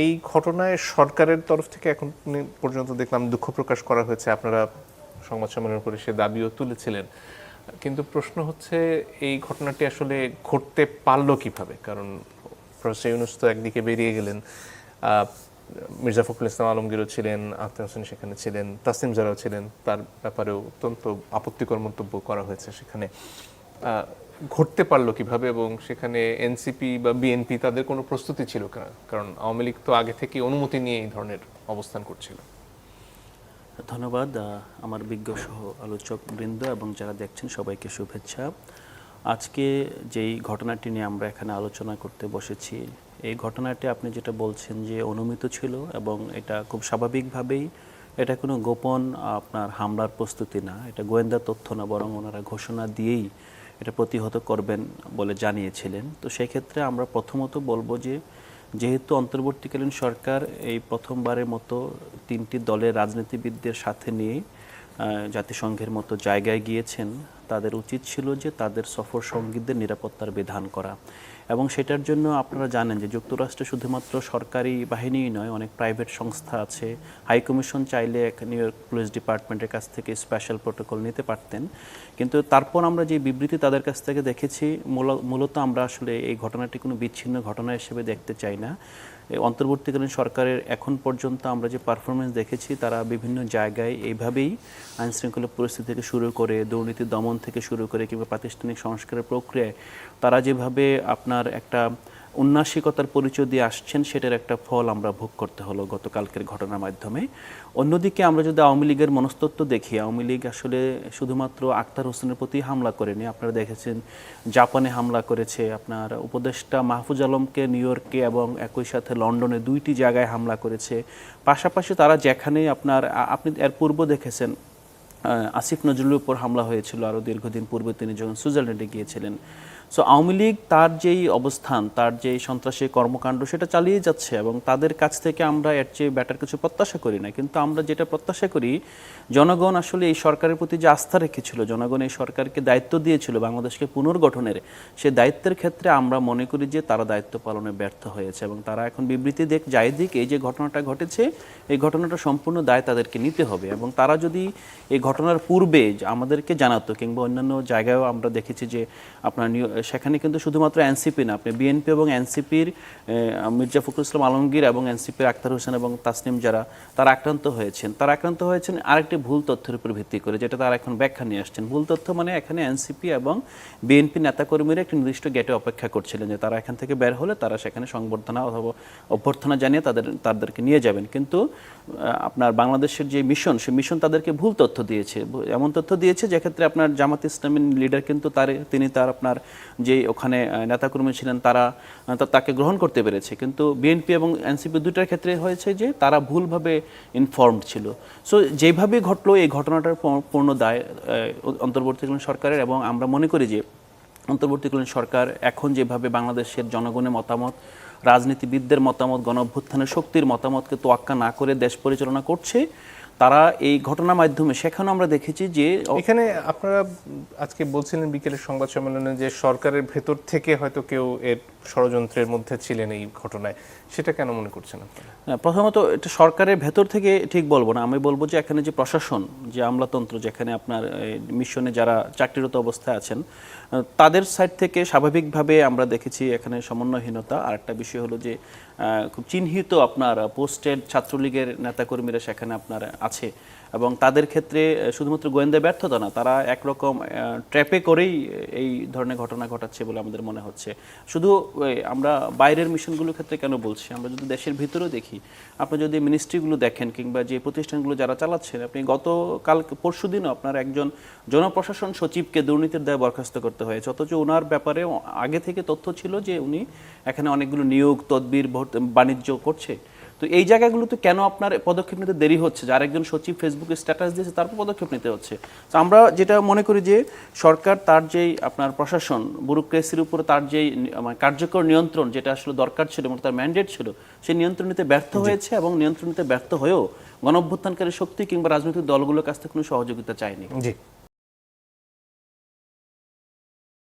এই ঘটনায় সরকারের তরফ থেকে এখন পর্যন্ত দেখলাম দুঃখ প্রকাশ করা হয়েছে। আপনারা সংবাদ সম্মেলন করে সে দাবিও তুলেছিলেন। কিন্তু প্রশ্ন হচ্ছে, এই ঘটনাটি আসলে ঘটতে পারল কীভাবে? কারণ প্রফেসর ইউনুস তো একদিকে বেরিয়ে গেলেন। মির্জা ফখরুল ইসলাম আলমগীরও ছিলেন আখতার হোসেন সেখানে ছিলেন তাসিম যারাও ছিলেন। তার ব্যাপারেও অত্যন্ত আপত্তিকর মন্তব্য করা হয়েছে সেখানে। ঘটতে পারল কীভাবে এবং সেখানে এনসিপি বা বিএনপি তাদের কোনো প্রস্তুতি ছিল কিনা? কারণ আওয়ামী লীগ তো আগে থেকে অনুমতি নিয়ে এই ধরনের অবস্থান করছিল। ধন্যবাদ আমার বিজ্ঞ সহ আলোচক বৃন্দ এবং যারা দেখছেন সবাইকে শুভেচ্ছা। আজকে যেই ঘটনাটি নিয়ে আমরা এখানে আলোচনা করতে বসেছি, এই ঘটনাটি আপনি যেটা বলছেন যে অনুমিত ছিল এবং এটা খুব স্বাভাবিকভাবেই এটা কোনো গোপন আপনার হামলার প্রস্তুতি না, এটা গোয়েন্দা তথ্য না, বরং ওনারা ঘোষণা দিয়েই এটা প্রতিহত করবেন বলে জানিয়েছিলেন। তো সেক্ষেত্রে আমরা প্রথমত বলব যে, যেহেতু অন্তর্বর্তীকালীন সরকার এই প্রথমবারের মতো তিনটি দলের রাজনীতিবিদদের সাথে নিয়ে জাতিসংঘের মতো জায়গায় গিয়েছেন তাদের উচিত ছিল যে তাদের সফর সঙ্গীদের নিরাপত্তার বিধান করা। এবং সেটার জন্য আপনারা জানেন যে যুক্তরাষ্ট্রে শুধুমাত্র সরকারি বাহিনীই নয়, অনেক প্রাইভেট সংস্থা আছে। হাই কমিশন চাইলে এক নিউ ইয়র্ক পুলিশ ডিপার্টমেন্টের কাছ থেকে স্পেশাল প্রোটোকল নিতে পারতেন। কিন্তু তারপর আমরা যে বিবৃতি তাদের কাছ থেকে দেখেছি, মূল- মূলত আমরা আসলে এই ঘটনাটি কোনো বিচ্ছিন্ন ঘটনা হিসেবে দেখতে চাই না। অন্তর্বর্তীকালীন সরকারের এখন পর্যন্ত আমরা যে পারফরমেন্স দেখেছি, তারা বিভিন্ন জায়গায় এইভাবেই আইনশৃঙ্খলা পরিস্থিতি থেকে শুরু করে দুর্নীতি দমন থেকে শুরু করে কিংবা প্রাতিষ্ঠানিক সংস্কারের প্রক্রিয়ায় তারা যেভাবে আপনার একটা উন্নাসিকতার পরিচয় দিয়ে আসছেন, সেটার একটা ফল আমরা ভোগ করতে হলো গতকালকের ঘটনার মাধ্যমে। অন্যদিকে আমরা যদি আওয়ামী লীগের মনস্তত্ব দেখি, আওয়ামী লীগ আসলে শুধুমাত্র আক্তার হোসেনের প্রতি হামলা করেনি। আপনারা দেখেছেন জাপানে হামলা করেছে, আপনার উপদেষ্টা মাহফুজ আলমকে নিউ ইয়র্কে এবং একই সাথে লন্ডনে দুইটি জায়গায় হামলা করেছে। পাশাপাশি তারা যেখানে আপনার আপনি এর পূর্ব দেখেছেন আসিফ নজরুলের উপর হামলা হয়েছিল আরও দীর্ঘদিন পূর্বে। তিনি যখন সুইজারল্যান্ডে গিয়েছিলেন সো আওয়ামী লীগ তার যেই অবস্থান, তার যেই সন্ত্রাসী কর্মকাণ্ড, সেটা চালিয়ে যাচ্ছে এবং তাদের কাছ থেকে আমরা এর চেয়ে ব্যাটার কিছু প্রত্যাশা করি না। কিন্তু আমরা যেটা প্রত্যাশা করি, জনগণ আসলে এই সরকারের প্রতি যে আস্থা রেখেছিল, জনগণ এই সরকারকে দায়িত্ব দিয়েছিল বাংলাদেশকে পুনর্গঠনের, সে দায়িত্বের ক্ষেত্রে আমরা মনে করি যে তারা দায়িত্ব পালনে ব্যর্থ হয়েছে এবং তারা এখন বিবৃতি দেখ, যাই দিক, এই যে ঘটনাটা ঘটেছে, এই ঘটনাটা সম্পূর্ণ দায় তাদেরকে নিতে হবে এবং তারা যদি এই ঘটনার পূর্বে আমাদেরকে জানাতো কিংবা অন্যান্য জায়গায়ও আমরা দেখেছি যে আপনার সেখানে কিন্তু শুধুমাত্র এনসিপি না, আপনি বিএনপি এবং এনসিপির মির্জা ফখরুল ইসলাম আলমগীর এবং এনসিপির আক্তার হোসেন এবং তাসনিম যারা, তারা আক্রান্ত হয়েছেন। তারা আক্রান্ত হয়েছেন আরেকটি ভুল তথ্যের উপর ভিত্তি করে, যেটা তারা এখন ব্যাখ্যা নিয়ে আসছেন। ভুল তথ্য মানে এখানে এনসিপি এবং বিএনপি নেতাকর্মীরা একটি নির্দিষ্ট গেটে অপেক্ষা করছিলেন যে তারা এখান থেকে বের হলে তারা সেখানে সংবর্ধনা অথবা অভ্যর্থনা জানিয়ে তাদের, তাদেরকে নিয়ে যাবেন। কিন্তু আপনার বাংলাদেশের যে মিশন সে মিশন তাদেরকে ভুল তথ্য দিয়েছে। এমন তথ্য দিয়েছে যেক্ষেত্রে আপনার জামাত ইসলামী লিডার কিন্তু তার, তিনি তার আপনার যে ওখানে নেতাকর্মী ছিলেন তারা তাকে গ্রহণ করতে পেরেছে। কিন্তু বিএনপি এবং এনসিপি দুটার ক্ষেত্রে হয়েছে যে তারা ভুলভাবে ইনফর্মড ছিল। সো যেভাবে ঘটলো, এই ঘটনাটার পূর্ণ- দায় অন্তর্বর্তীকালীন সরকারের এবং আমরা মনে করি যে অন্তর্বর্তীকালীন সরকার এখন যেভাবে বাংলাদেশের জনগণের মতামত, রাজনীতিবিদদের মতামত গণঅভ্যুত্থানের শক্তির মতামতকে তোয়াক্কা না করে দেশ পরিচালনা করছে তারা এই ঘটনার মাধ্যমে সেখানে আমরা দেখেছি যে এখানে আপনারা আজকে বলছিলেন বিকেলের সংবাদ সম্মেলনে যে সরকারের ভেতর থেকে হয়তো কেউ এর ষড়যন্ত্রের মধ্যে ছিলেন এই ঘটনায়। সেটা কেন মনে করছেন হ্যাঁ, প্রথমত এটা সরকারের ভেতর থেকে ঠিক বলব না। আমি বলব যে এখানে যে প্রশাসন যে আমলাতন্ত্র যেখানে আপনার মিশনে যারা চাকরিরত অবস্থায় আছেন তাদের সাইড থেকে স্বাভাবিকভাবে আমরা দেখেছি এখানে সমন্বয়হীনতা। আর একটা বিষয় হলো যে খুব চিহ্নিত আপনার পোস্টেড ছাত্রলীগের নেতাকর্মীরা সেখানে আপনার আছে। এবং তাদের ক্ষেত্রে শুধুমাত্র গোয়েন্দা ব্যর্থতা না, তারা একরকম ট্র্যাপে করেই এই ধরনের ঘটনা ঘটাচ্ছে বলে আমাদের মনে হচ্ছে। শুধু আমরা বাইরের মিশনগুলোর ক্ষেত্রে কেন বলছি? আমরা যদি দেশের ভিতরেও দেখি, আপনি যদি মিনিস্ট্রিগুলো দেখেন কিংবা যে প্রতিষ্ঠানগুলো যারা চালাচ্ছেন, আপনি গতকাল, পরশু দিনও আপনার একজন জনপ্রশাসন সচিবকে দুর্নীতির দায়ে বরখাস্ত করতে হয়েছে। অথচ ওনার ব্যাপারে আগে থেকে তথ্য ছিল যে উনি এখানে অনেকগুলো নিয়োগ, তদবির বাণিজ্য করছে। তো এই জায়গাগুলোতে কেন আপনার পদক্ষেপ নিতে দেরি হচ্ছে? যার একজন সচিব ফেসবুকে স্ট্যাটাস দিয়েছে তারপর পদক্ষেপ নিতে হচ্ছে। তো আমরা যেটা মনে করি যে সরকার তার যেই আপনার প্রশাসন ব্যুরোক্রেসির উপরে তার যেই মানে কার্যকর নিয়ন্ত্রণ যেটা আসলে দরকার ছিল এবং তার ম্যান্ডেট ছিল সেই নিয়ন্ত্রণ নিতে ব্যর্থ হয়েছে এবং নিয়ন্ত্রণ নিতে ব্যর্থ হয়েও গণঅভ্যুত্থানকারী শক্তি কিংবা রাজনৈতিক দলগুলোর কাছ থেকে কোনো সহযোগিতা চায়নি। জি।